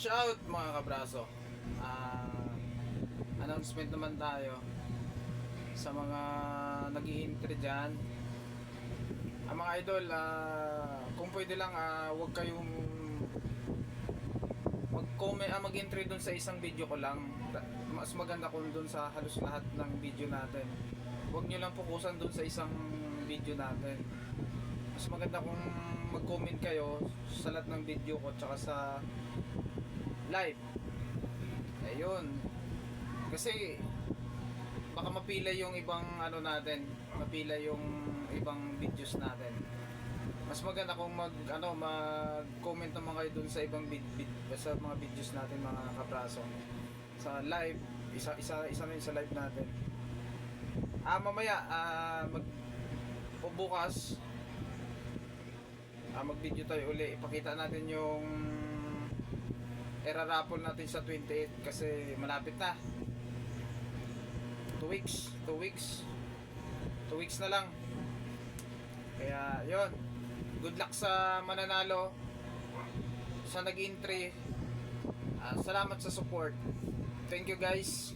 Shout mga kabraso. Ah, announcement naman tayo sa mga nag entry dyan. Ang mga idol, ah, kung pwede lang, ah, huwag kayong mag-comment, ah, mag-entry dun sa isang video ko lang. Mas maganda kung dun sa halos lahat ng video natin. Huwag nyo lang fokusan dun sa isang video natin. Mas maganda kung mag-comment kayo sa lahat ng video ko tsaka sa live. Ayun. Kasi baka mapila yung ibang ano natin, mapila yung ibang videos natin. Mas maganda kung mag ano mag-comment naman kayo dun sa ibang vid, vid, sa mga videos natin mga kapraso. Sa live, isa isa isa na yun sa live natin. Ah mamaya ah mag bukas ah, mag-video tayo uli. Ipakita natin yung erarapol natin sa 28 kasi malapit na. 2 weeks 2 weeks. 2 weeks na lang. Kaya yon good luck sa mananalo. Sa nag-entry. Ah, salamat sa support. Thank you guys